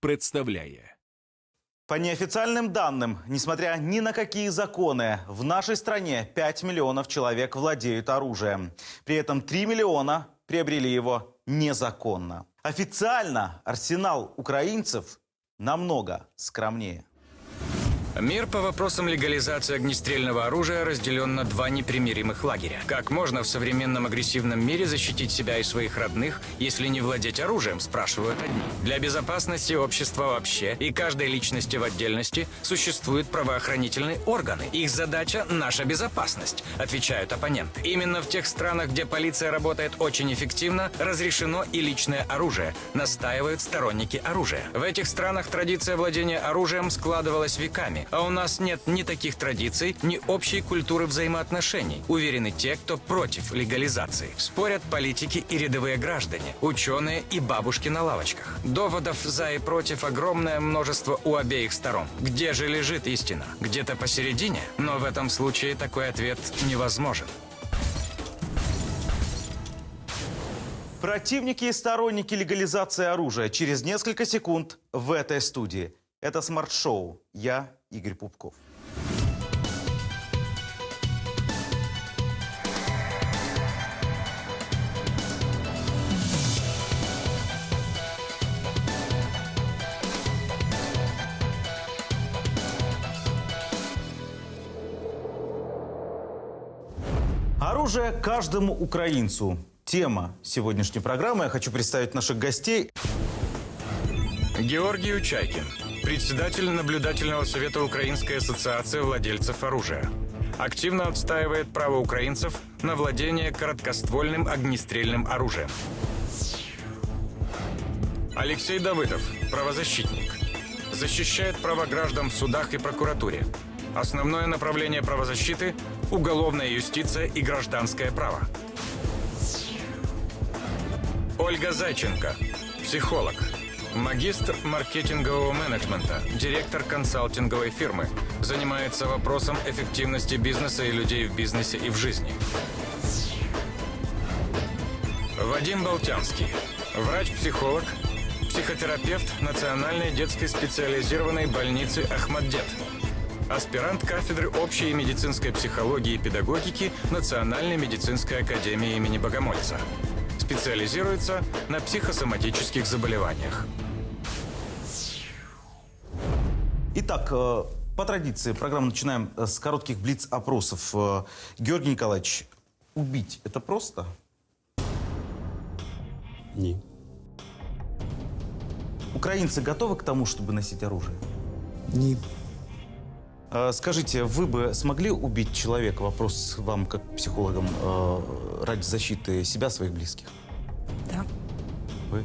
представляє. По неофициальным данным, несмотря ни на какие законы, в нашей стране 5 миллионов человек владеют оружием. При этом 3 миллиона приобрели его незаконно. Официально арсенал украинцев намного скромнее. Мир по вопросам легализации огнестрельного оружия разделен на два непримиримых лагеря. Как можно в современном агрессивном мире защитить себя и своих родных, если не владеть оружием, спрашивают одни. Для безопасности общества вообще и каждой личности в отдельности существуют правоохранительные органы. Их задача – наша безопасность, отвечают оппоненты. Именно в тех странах, где полиция работает очень эффективно, разрешено и личное оружие, настаивают сторонники оружия. В этих странах традиция владения оружием складывалась веками, а у нас нет ни таких традиций, ни общей культуры взаимоотношений, уверены те, кто против легализации. Спорят политики и рядовые граждане, ученые и бабушки на лавочках. Доводов за и против огромное множество у обеих сторон. Где же лежит истина? Где-то посередине? Но в этом случае такой ответ невозможен. Противники и сторонники легализации оружия через несколько секунд в этой студии. Это смарт-шоу. Я Игорь Пупков. Оружие каждому украинцу. Тема сегодняшней программы. Я хочу представить наших гостей. Георгий Учайкин, председатель наблюдательного совета Украинской ассоциации владельцев оружия. Активно отстаивает право украинцев на владение короткоствольным огнестрельным оружием. Алексей Давыдов, правозащитник. Защищает права граждан в судах и прокуратуре. Основное направление правозащиты – уголовная юстиция и гражданское право. Ольга Зайченко, психолог, магистр маркетингового менеджмента, директор консалтинговой фирмы, занимается вопросом эффективности бизнеса и людей в бизнесе и в жизни. Вадим Болтянский, врач-психолог, психотерапевт Национальной детской специализированной больницы «Ахмаддет», аспирант кафедры общей медицинской психологии и педагогики Национальной медицинской академии имени Богомольца. Специализируется на психосоматических заболеваниях. Итак, э, по традиции программу начинаем э, с коротких блиц-опросов. Э, Георгий Николаевич, убить это просто? Ні. Украинцы готовы к тому, чтобы носить оружие? Э, Скажите, вы бы смогли убить человека? Вопрос вам, как психологам, ради защиты себя, своих близких? Да. Вы?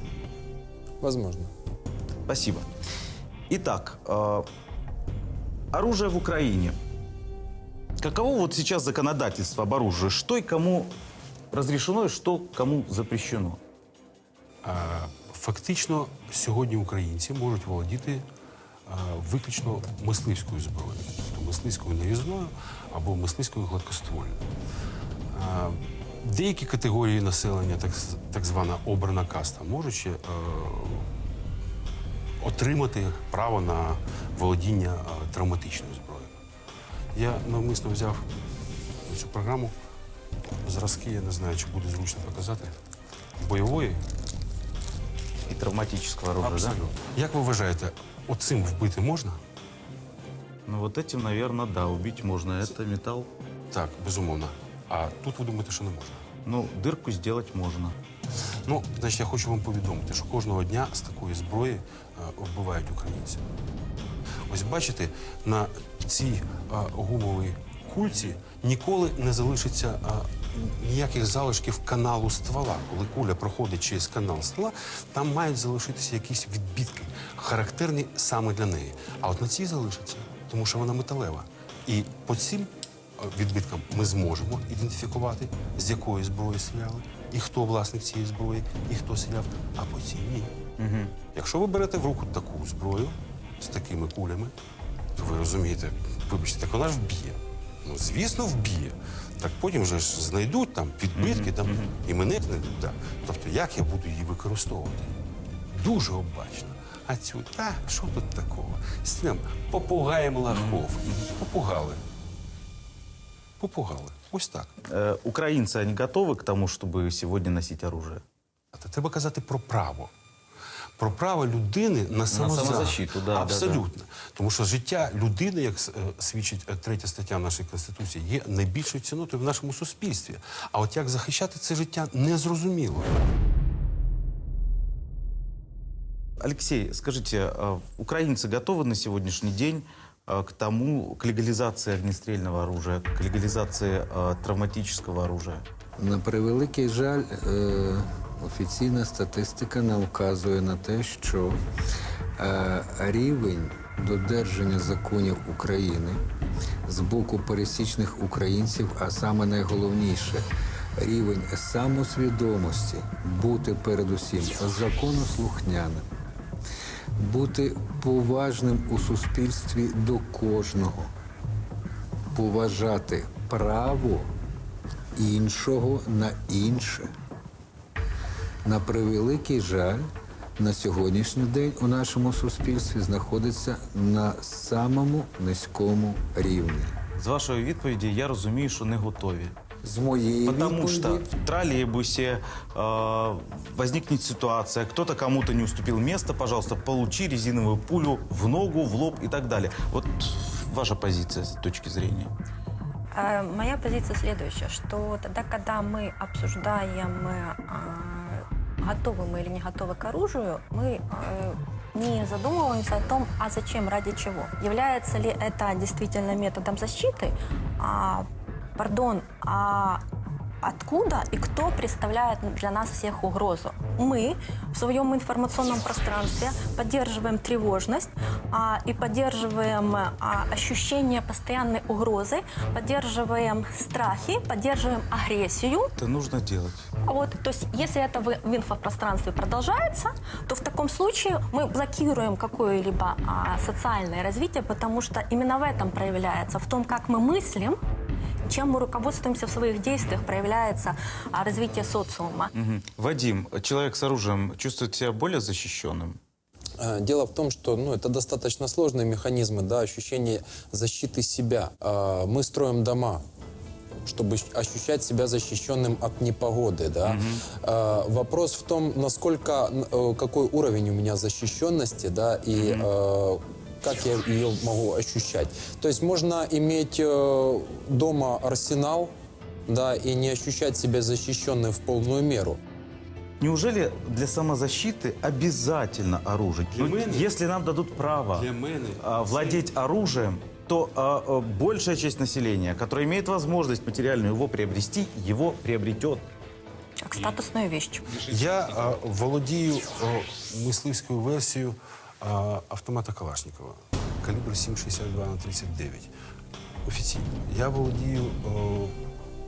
Возможно. Спасибо. Итак, э, оружие в Украине. Каково вот сейчас законодательство об оружии? Что и кому разрешено, и что кому запрещено? А, Фактично, сьогодні українці можуть володіти а, виключно мисливською зброєю, тобто мисливською нарізною або мисливською гладкоствольною. Деякі категорії населення, так, так звана обрана каста, можуть ще е, отримати право на володіння е, травматичною зброєю. Я навмисно взяв цю програму зразки, я не знаю, чи буде зручно показати, бойової И травматического оружия, Абсолютно. Як ви вважаєте, оцим вбити можна? да? Ну вот этим, наверное, да, убить можно. Это металл. Так, безумовно. А тут ви думаєте, що не можна? Ну, дырку сделать можно. Ну, значить, я хочу вам повідомити, що кожного дня з такої зброї е, вбивають українців. Ось бачите, на цій е, гумовій кульці ніколи не залишиться е, ніяких залишків каналу ствола. Коли куля проходить через канал ствола, там мають залишитися якісь відбітки, характерні саме для неї. А от на цій залишиться, тому що вона металева. І по цим відбиткам ми зможемо ідентифікувати, з якої зброї стріляли, і хто власник цієї зброї, і хто стріляв, а по цій ні. Угу. Якщо ви берете в руку таку зброю з такими кулями, то ви розумієте, вибачте, так вона ж вб'є. Ну, звісно, вб'є. Так потім вже ж знайдуть там підбитки, там, і мене знайдуть. Да. Тобто, як я буду її використовувати? Дуже обачно. А цю, та що тут такого? Стрім, попугаєм лахов. Попугали Попугали. Ось так. Э, украинцы, они готовы к тому, чтобы сегодня носить оружие? Та Треба казати про право. Про право людини на самозахист. самозащиту, да, да, Абсолютно. Тому що життя людини, як е, свідчить е, третя стаття нашої Конституції, є найбільшою ціннотою в нашому суспільстві. А от як захищати це життя, незрозуміло. Алексей, скажите, э, украинцы готовы на сегодняшний день э, к тому, к легализации огнестрельного оружия, к легализации э, травматического оружия? На превеликий жаль, е, офіційна статистика нам вказує на те, що е, рівень додержання законів України з боку пересічних українців, а саме найголовніше, рівень самосвідомості бути передусім законослухняним, бути поважним у суспільстві до кожного, поважати право іншого на інше. На превеликий жаль, на сьогоднішній день у нашому суспільстві знаходиться на самому низькому рівні. З вашої відповіді я розумію, що не готові. З моєї Потому відповіді, что в троллейбусе э, возникнет ситуация, кто-то кому-то не уступил место, пожалуйста, получи резиновую пулю в ногу, в лоб и так далее. Вот ваша позиция с точки зрения. Э, Моя позиция следующая, что тогда, когда мы обсуждаем, э, а, готовы мы или не готовы к оружию, мы э, не задумываемся о том, а зачем, ради чего. Является ли это действительно методом защиты, а, пардон, а откуда и кто представляет для нас всех угрозу. Мы в своем информационном пространстве поддерживаем тревожность а, и поддерживаем а, ощущение постоянной угрозы, поддерживаем страхи, поддерживаем агрессию. Это нужно делать. Вот, то есть, если это в, в инфопространстве продолжается, то в таком случае мы блокируем какое-либо а, социальное развитие, потому что именно в этом проявляется, в том, как мы мыслим, чем мы руководствуемся в своих действиях, проявляется а, развитие социума. Мгм. Вадим, человек с оружием чувствует себя более защищенным? Э, Дело в том, что ну, это достаточно сложные механизмы, да, ощущение защиты себя. А, Мы строим дома, чтобы ощущать себя защищенным от непогоды, да. А, Вопрос в том, насколько, э, какой уровень у меня защищенности, да, и э, как я ее могу ощущать. То есть можно иметь э, дома арсенал, да, и не ощущать себя защищенным в полную меру. Неужели для самозащиты обязательно оружие? Для Ну, мене- Если нам дадут право Для мене а, владеть оружием, то а, а, большая часть населения, которая имеет возможность материальную его приобрести, его приобретет. Как статусную вещь. Я а, володію а, мисливською версією а, автомата Калашникова калібр 7,62 на 39. Офіційно. Я володію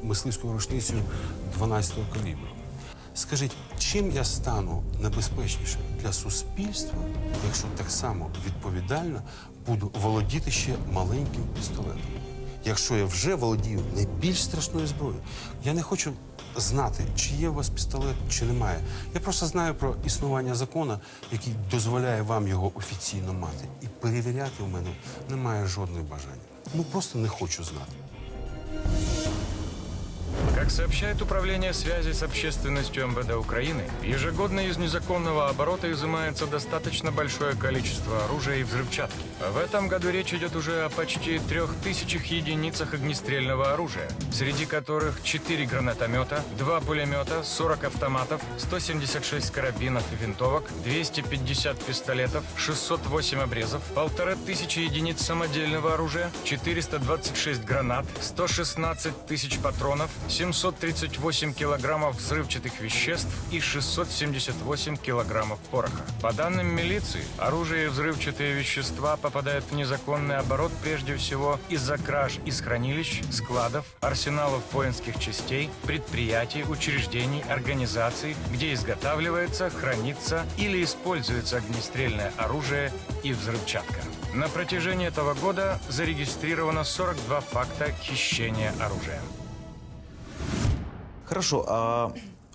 мисливською рушницею 12-го калібру. Скажіть, чим я стану небезпечнішим для суспільства, якщо так само відповідально буду володіти ще маленьким пістолетом? Якщо я вже володію найбільш страшною зброєю, я не хочу знати, чи є у вас пістолет, чи немає. Я просто знаю про існування закону, який дозволяє вам його офіційно мати. І перевіряти у мене немає жодного бажання. Ну просто не хочу знати. Как сообщает Управление связи с общественностью МВД Украины, ежегодно из незаконного оборота изымается достаточно большое количество оружия и взрывчатки. В этом году речь идет уже о почти трех тысячах единицах огнестрельного оружия, среди которых 4 гранатомета, 2 пулемета, 40 автоматов, 176 карабинов и винтовок, 250 пистолетов, 608 обрезов, полторы тысячи единиц самодельного оружия, 426 гранат, 116 тысяч патронов, 738 килограммов взрывчатых веществ и 678 килограммов пороха. По данным милиции, оружие и взрывчатые вещества попадают в незаконный оборот прежде всего из-за краж из хранилищ, складов, арсеналов воинских частей, предприятий, учреждений, организаций, где изготавливается, хранится или используется огнестрельное оружие и взрывчатка. На протяжении этого года зарегистрировано 42 факта хищения оружия. Хорошо, а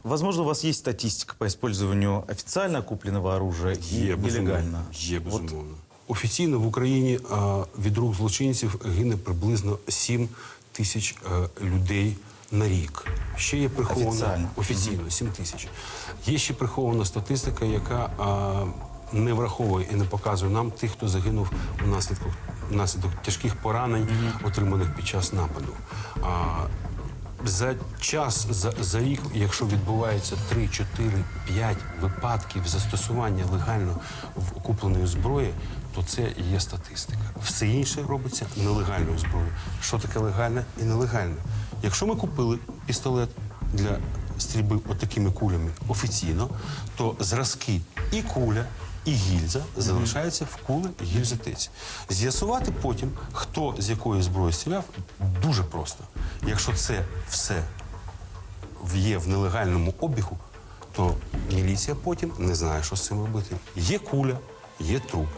Возможно, у вас есть статистика по использованию официально купленного оружия и Є безумовно. нелегально. Є безумовно. Офіційно в Україні а, від рук злочинців гине приблизно 7 тисяч е, людей на рік. Ще є прихована Офіціально. офіційно 7 тисяч. Є ще прихована статистика, яка а, не враховує і не показує нам тих, хто загинув внаслідок внаслідок тяжких поранень, отриманих під час нападу. А, за час, за, за рік, якщо відбувається 3, 4, 5 випадків застосування легально в купленої зброї, то це є статистика. Все інше робиться нелегальною зброєю. Що таке легальне і нелегальне? Якщо ми купили пістолет для стрільби отакими кулями офіційно, то зразки і куля, і гільза залишаються в куле гільзотеці. З'ясувати потім, хто з якої зброї стріляв, дуже просто. Якщо це все є в нелегальному обігу, то міліція потім не знає, що з цим робити. Є куля, є труп.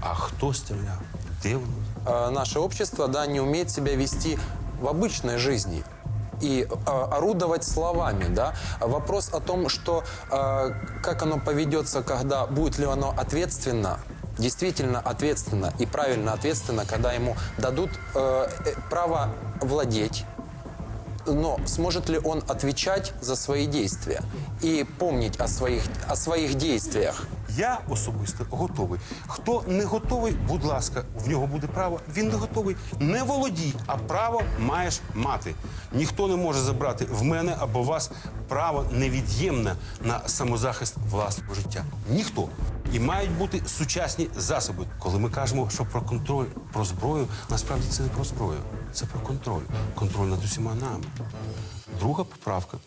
А хто стріляв? Де воно? Э, наше общество, да, не умеет себя вести в обычной жизни и э, орудовать словами, да. Вопрос о том, что э, как оно поведется, когда будет ли оно ответственно, действительно ответственно и правильно ответственно, когда ему дадут э, э, право владеть но сможет ли он отвечать за свои действия и помнить о своих, о своих действиях? Я особисто готовий. Хто не готовий, будь ласка, в нього буде право. Він не готовий. Не володій, а право маєш мати. Ніхто не може забрати в мене або вас право невід'ємне на самозахист власного життя. Ніхто. І мають бути сучасні засоби. Коли ми кажемо, що про контроль, про зброю, насправді це не про зброю, це про контроль. Контроль над усіма нами. Друга поправка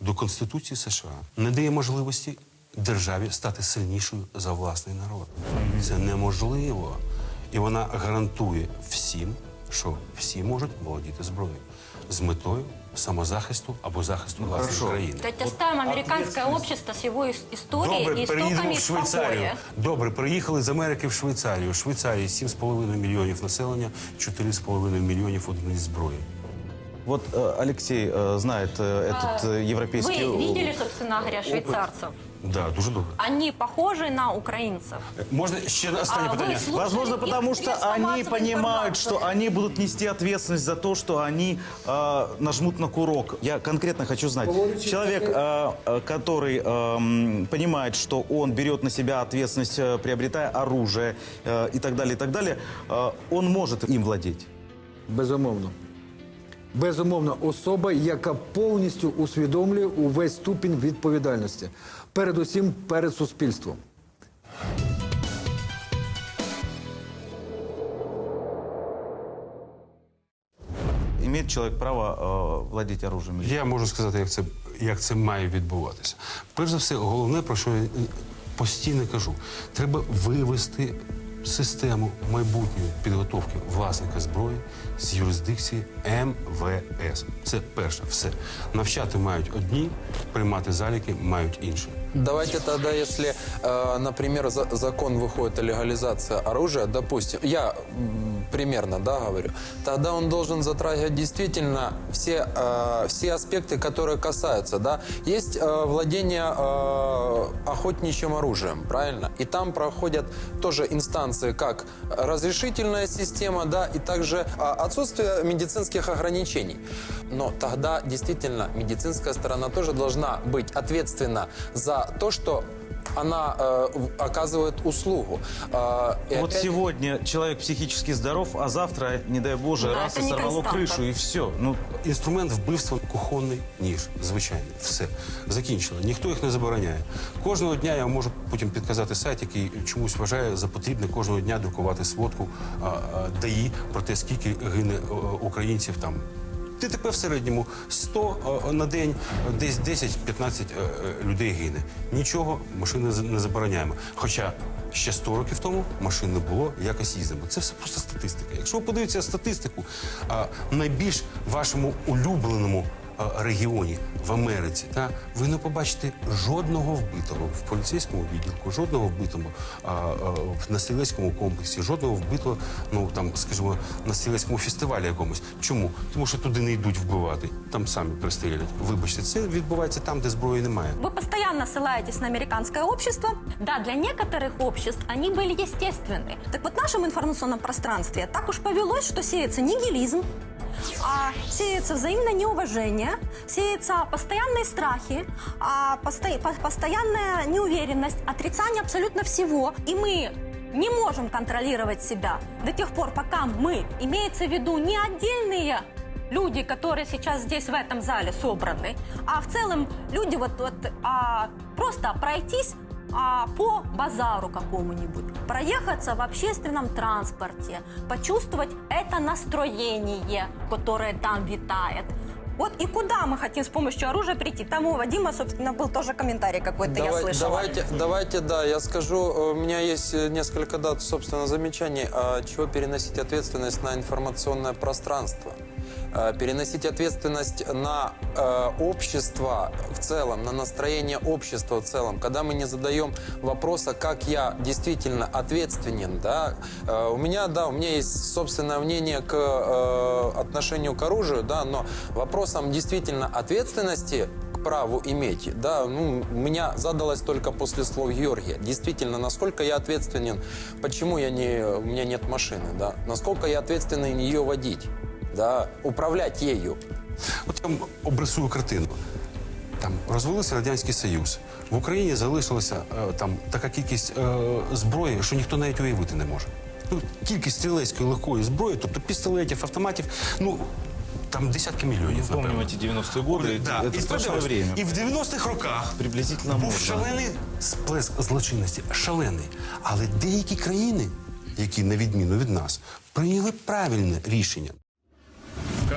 до Конституції США не дає можливості державі стати сильнішою за власний народ. Це неможливо. І вона гарантує всім, що всі можуть володіти зброєю з метою самозахисту або захисту власної Хорошо. країни. То есть оставим американское общество с его ис- историей Добре, и переїдемо истоками в Швейцарію. спокоя. Добре, приїхали з Америки в Швейцарію. В Швейцарії 7,5 мільйонів населення, 4,5 мільйонів одиниць зброї. Вот э, Алексей э, знает э, этот э, европейский... Вы видели, собственно говоря, швейцарцев? Да, дуже добре. Они похожи на украинцев. Можна ще останнє А ви питання? слухали Возможно, их потому что средства они массовой понимают, что информации? они будут нести ответственность за то, что они э, нажмут на курок. Я конкретно хочу знать. Человек, э, э, который эм, понимает, что он берет на себя ответственность, э, приобретая оружие э, и так далее, и так далее, э, он может им владеть. Безумовно. Безумовно, особа, яка повністю усвідомлює увесь ступінь відповідальності. Передусім перед суспільством. Має чоловік право э, владеть оружием? Я можу сказати, як це, як це має відбуватися. Перш за все, головне, про що я е, постійно кажу, треба вивести систему майбутньої підготовки власника зброї з юрисдикції МВС. Це перше все. Навчати мають одні, приймати заліки мають інші. Давайте тогда, если, э, например, за- закон выходит о легализации оружия, допустим, я примерно, да, говорю, тогда он должен затрагивать действительно все, э, все аспекты, которые касаются, да. Есть э, владение охотничьим оружием, правильно? И там проходят тоже инстанции, как разрешительная система, да, и также а, отсутствие медицинских ограничений. Но тогда действительно медицинская сторона тоже должна быть ответственна за то, что она э, в- оказывает услугу. Э, и Вот опять- сегодня человек психически здоров, а завтра, не дай Боже, Да, раз это и не сорвало константа. крышу, и все. Ну, Інструмент вбивства кухонний ніж, звичайний. Все. Закінчили. Ніхто їх не забороняє. Кожного дня я можу потім підказати сайт, який чомусь вважає за потрібне кожного дня друкувати сводку а, а, ДАІ про те, скільки гине а, українців там. ТТП в середньому 100 на день, десь 10-15 людей гине. Нічого машини не забороняємо. Хоча ще 100 років тому машин не було, якось їздимо. Це все просто статистика. Якщо ви подивитеся статистику, найбільш вашому улюбленому е, регіоні, в Америці, та ви не побачите жодного вбитого в поліцейському відділку, жодного вбитого а, а, в настрілецькому комплексі, жодного вбитого, ну там, скажімо, на стрілецькому фестивалі якомусь. Чому? Тому що туди не йдуть вбивати, там самі пристрілять. Вибачте, це відбувається там, де зброї немає. Вы постоянно ссылаетесь на американское общество. Да, для некоторых обществ они были естественны. Так вот, в нашем информационном пространстве так уж повелось, что сеется нигилизм, а сеется взаимное неуважение, сеются постоянные страхи, а посто- по- постоянная неуверенность, отрицание абсолютно всего. И мы не можем контролировать себя до тех пор, пока мы, имеется в виду не отдельные люди, которые сейчас здесь в этом зале собраны, а в целом люди вот, вот а, просто пройтись а, по базару какому-нибудь, проехаться в общественном транспорте, почувствовать это настроение, которое там витает. Вот и куда мы хотим с помощью оружия прийти? Там у Вадима, собственно, был тоже комментарий какой-то, я Давай- слышала. Давайте, давайте, да, я скажу, э, у меня есть э, несколько дат, собственно, замечаний. А чего переносить ответственность на информационное пространство? Э, Переносить ответственность на э, общество в целом, на настроение общества в целом, когда мы не задаем вопроса, как я действительно ответственен, да, Э, у меня, да, у меня есть собственное мнение к э, отношению к оружию, да, но вопросом действительно ответственности праву иметь, да, ну, меня задалось только после слов Георгия. Действительно, насколько я ответственен, почему я не, у меня нет машины, да, насколько я ответственен ее водить, да, управлять ею. От я вам обрисую картину. Там розвалився Радянський Союз. В Україні залишилася е, там така кількість е, зброї, що ніхто навіть уявити не може. Ну, кількість стрілецької легкої зброї, тобто пістолетів, автоматів, ну там десятки мільйонів. Помним напевно. эти 90-е годы, Да, это і страшное подивись, время. І в 90-х роках Приблизительно був можно. шалений сплеск злочинності, шалений. Але деякі країни, які на відміну від нас, прийняли правильне рішення.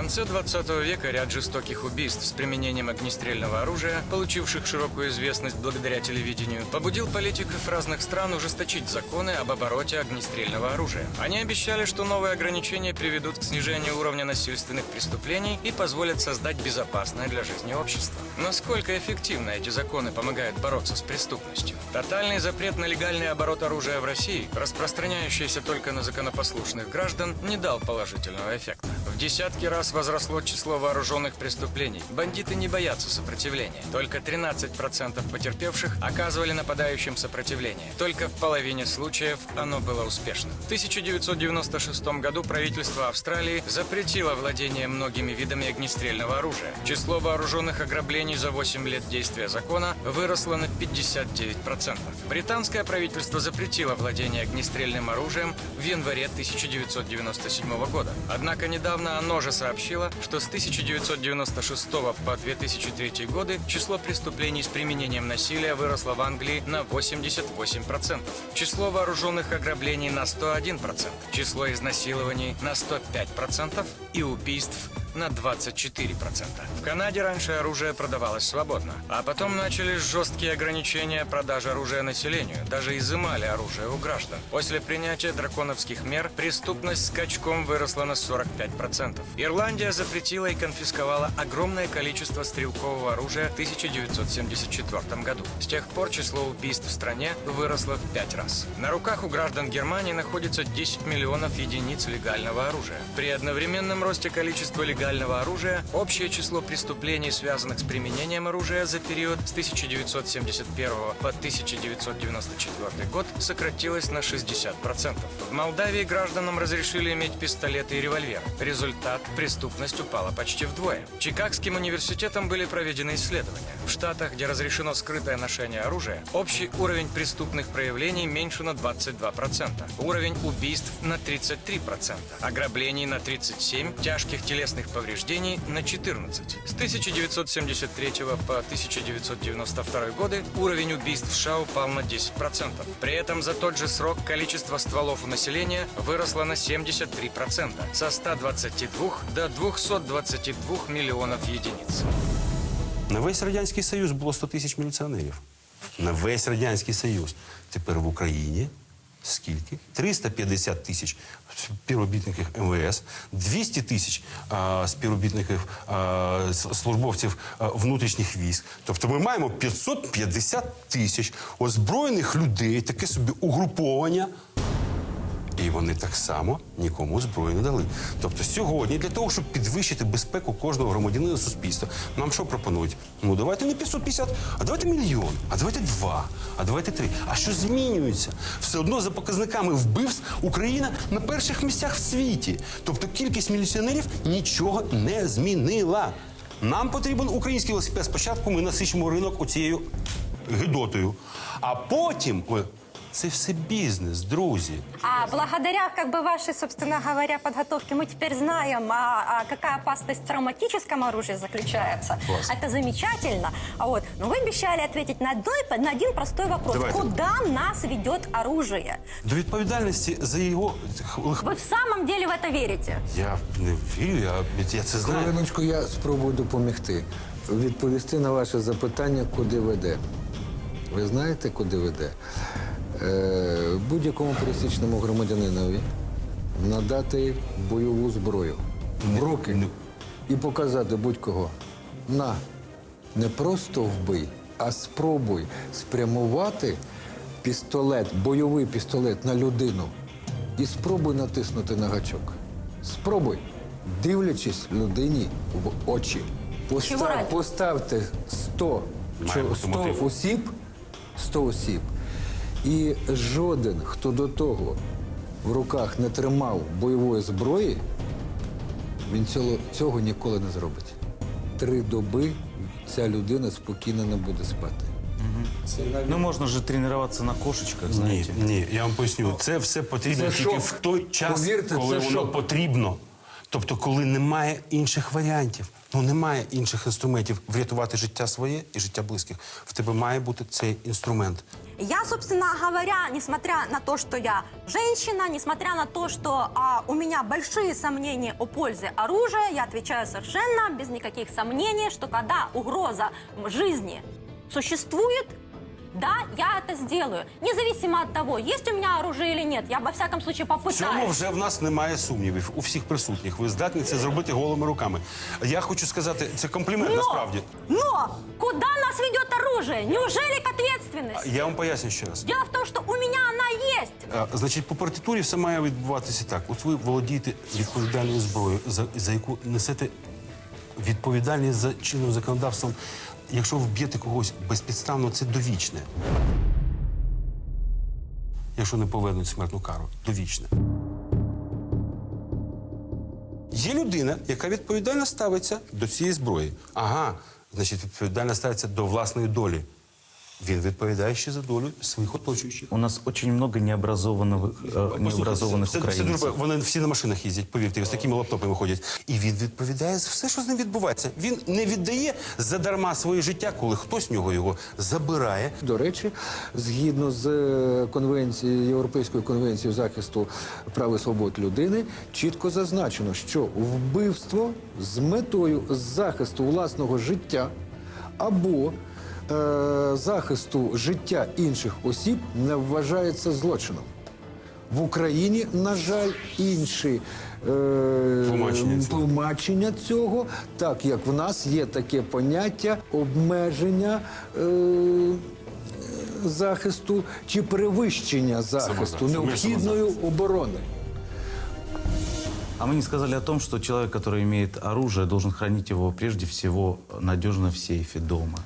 Конце 20 века ряд жестоких убийств с применением огнестрельного оружия, получивших широкую известность благодаря телевидению, побудил политиков разных стран ужесточить законы об обороте огнестрельного оружия. Они обещали, что новые ограничения приведут к снижению уровня насильственных преступлений и позволят создать безопасное для жизни общество. Насколько эффективно эти законы помогают бороться с преступностью? Тотальный запрет на легальный оборот оружия в России, распространяющийся только на законопослушных граждан, не дал положительного эффекта. В десятки раз возросло число вооруженных преступлений. Бандиты не боятся сопротивления. Только 13% потерпевших оказывали нападающим сопротивление. Только в половине случаев оно было успешным. В 1996 году правительство Австралии запретило владение многими видами огнестрельного оружия. Число вооруженных ограблений за 8 лет действия закона выросло на 59%. Британское правительство запретило владение огнестрельным оружием в январе 1997 года. Однако недавно оно же сообщило, что с 1996 по 2003 годы число преступлений с применением насилия выросло в Англии на 88%. Число вооруженных ограблений на 101%. Число изнасилований на 105% и убийств на 24%. В Канаде раньше оружие продавалось свободно, а потом начались жесткие ограничения продажи оружия населению, даже изымали оружие у граждан. После принятия драконовских мер преступность скачком выросла на 45%. Ирландия запретила и конфисковала огромное количество стрелкового оружия в 1974 году. С тех пор число убийств в стране выросло в пять раз. На руках у граждан Германии находится 10 миллионов единиц легального оружия. При одновременном росте количества легального оружия общее число преступлений, связанных с применением оружия за период с 1971 по 1994 год, сократилось на 60%. В Молдавии гражданам разрешили иметь пистолеты и револьверы. Результат – преступность упала почти вдвое. Чикагским университетом были проведены исследования. В штатах, где разрешено скрытое ношение оружия, общий уровень преступных проявлений меньше на 22%, уровень убийств на 33%, ограблений на 37%, тяжких телесных повреждений на 14. С 1973 по 1992 годы уровень убийств в США упал на 10%. При этом за тот же срок количество стволов у населения выросло на 73%, со 122 до 222 миллионов единиц. На весь Радянський Союз було 100 тисяч міліціонерів. На весь Радянський Союз. Тепер в Україні Скільки? 350 тисяч співробітників МВС, 200 тисяч а, співробітників а, службовців а, внутрішніх військ. Тобто ми маємо 550 тисяч озброєних людей, таке собі угруповання. І вони так само нікому зброю не дали. Тобто сьогодні, для того, щоб підвищити безпеку кожного громадянина суспільства, нам що пропонують? Ну давайте не 550, а давайте мільйон, а давайте два, а давайте три. А що змінюється? Все одно за показниками вбивств Україна на перших місцях в світі. Тобто кількість міліціонерів нічого не змінила. Нам потрібен український велосипед. Спочатку ми насичимо ринок оцією гидотою, а потім. Це все бізнес, друзі. А благодаря, как бы, вашей, собственно говоря, подготовке, мы теперь знаем, а, а какая опасность в травматическом оружии заключается. Класс. Это замечательно. А вот, но вы обещали ответить на, одной- на один простой вопрос. Давайте. Куда нас ведет оружие? До відповідальності за його Вы в самом деле в это верите? я не вірю, я, я це знаю. Хвилиночку, я спробую допомогти. Відповісти на ваше запитання, куди веде. Ви знаєте, куди веде? Е, будь-якому пересічному громадянинові надати бойову зброю в руки і показати будь-кого. На, не просто вбий, а спробуй спрямувати пістолет, бойовий пістолет на людину і спробуй натиснути на гачок. Спробуй, дивлячись людині в очі. Постав, поставте 100, Має чо- бути 100 осіб, 100 осіб. І жоден, хто до того в руках не тримав бойової зброї, він цього, цього ніколи не зробить. Три доби ця людина спокійно не буде спати. Ну, можно же тренироваться на кошечках, Ні, ні, я вам поясню. Це все потрібно Це тільки шок. в той час, Повірте, коли воно шок. потрібно. Тобто, коли немає інших варіантів, ну немає інших інструментів врятувати життя своє і життя близьких. В тебе має бути цей інструмент. Я, собственно говоря, несмотря на то, что я женщина, несмотря на то, что а, у меня большие сомнения о пользе оружия, я отвечаю совершенно без никаких сомнений, что когда угроза жизни существует, да, я это сделаю. Независимо от того, есть у меня оружие или нет, я во всяком случае В цьому вже в нас немає сумнівів у всіх присутніх. Ви здатні це зробити голими руками. Я хочу сказати, це комплімент насправді. но куда нас ведет оружие? Неужели к ответственности? Я вам поясню ще раз. Дело в том, что у меня она есть. А, Значить, по партитурі все має відбуватися так. От ви володієте відповідальною зброєю, за, за яку несете відповідальність за чинним законодавством. Якщо вб'єте когось безпідставно, це довічне. Якщо не повернуть смертну кару, довічне. Є людина, яка відповідально ставиться до цієї зброї. Ага, значить, відповідально ставиться до власної долі. Він відповідає ще за долю своїх оточуючих. У нас очень много необразованных, э, необразованных Це- це дуже украинцев. ба- Вони всі на машинах їздять, повірте, з такими лаптопами ходять. І він відповідає за все, що з ним відбувається. Він не віддає задарма своє життя, коли хтось в нього його забирає. До речі, згідно з е, конвенцією Європейською конвенцією захисту прав і свобод людини, чітко зазначено, що вбивство з метою захисту власного життя або е, захисту життя інших осіб не вважається злочином. В Україні, на жаль, інші е, Тлумачення цього. тлумачення цього, так як в нас є таке поняття обмеження е, захисту чи перевищення захисту, Самозахист. необхідної оборони. А мы не сказали о том, что человек, который имеет оружие, должен хранить его прежде всего надежно в сейфе дома.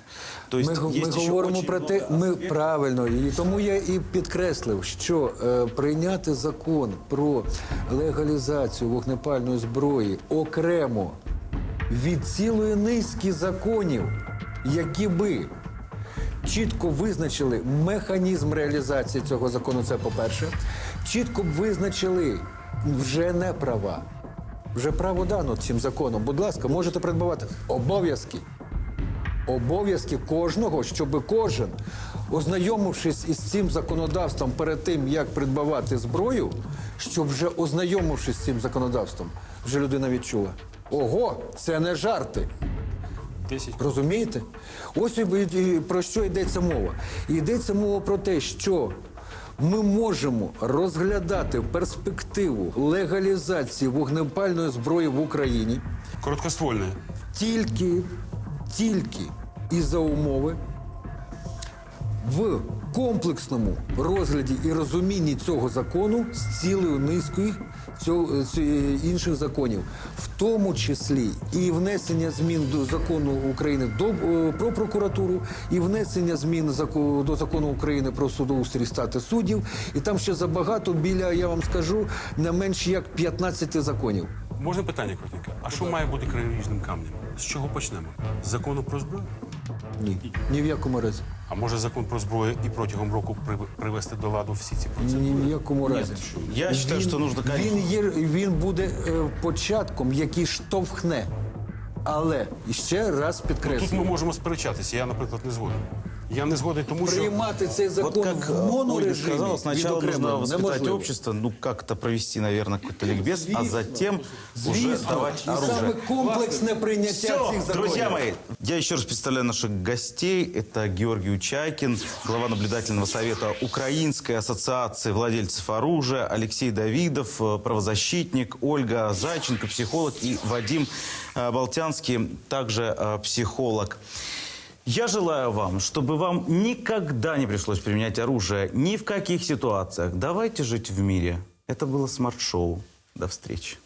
То есть Ми, го- ми еще говоримо очень про много те, ми аспектов. правильно, і тому я і підкреслив, що е, прийняти закон про легалізацію вогнепальної зброї окремо від цілої низки законів, які би чітко визначили механізм реалізації цього закону. Це по-перше, чітко б визначили вже не права. Вже право дано цим законом. Будь ласка, можете придбавати обов'язки обов'язки кожного, щоб кожен, ознайомившись із цим законодавством перед тим, як придбавати зброю, щоб вже ознайомившись з цим законодавством, вже людина відчула. Ого, це не жарти. Розумієте? І- і про що йдеться мова? Йдеться мова про те, що ми можемо розглядати перспективу легалізації вогнепальної зброї в Україні Короткоствольне. тільки, тільки і за умови в комплексному розгляді і розумінні цього закону з цілою низкою цього, інших законів, в тому числі і внесення змін до закону України до, е, про прокуратуру, і внесення змін до закону України про судоустрій стати суддів. І там ще забагато біля, я вам скажу, не менш як 15 законів. Можна питання коротеньке? А що має бути краєріжним камнем? З чого почнемо? З закону про зброю? Ні, ні в якому разі. А може закон про зброю і протягом року при- привести до ладу всі ці процеси? Ні в якому разі. Я считаю, что нужно, конечно- Він, є, він буде е, початком, який штовхне. Але ще раз Тут ми можемо сперечатися. Я, наприклад, не згоден. Я не згоден, тому що приймати цей Вот закон как в э, Ольга монорежимі сказала, сначала нужно відокремлено воспитать неможливо. общество, ну как-то провести, наверное, какой-то ликбез, а затем уже Звісно, давать і саме оружие. комплексне прийняття Все, цих законів. друзья мои, я еще раз представляю наших гостей. Это Георгий Учайкин, глава наблюдательного совета Украинской ассоциации владельцев оружия, Алексей Давидов, э, правозащитник, Ольга Зайченко, психолог и Вадим э, Болтянский, также э, психолог. Я желаю вам, чтобы вам никогда не пришлось применять оружие ни в каких ситуациях. Давайте жить в мире. Это было смарт-шоу. До встречи.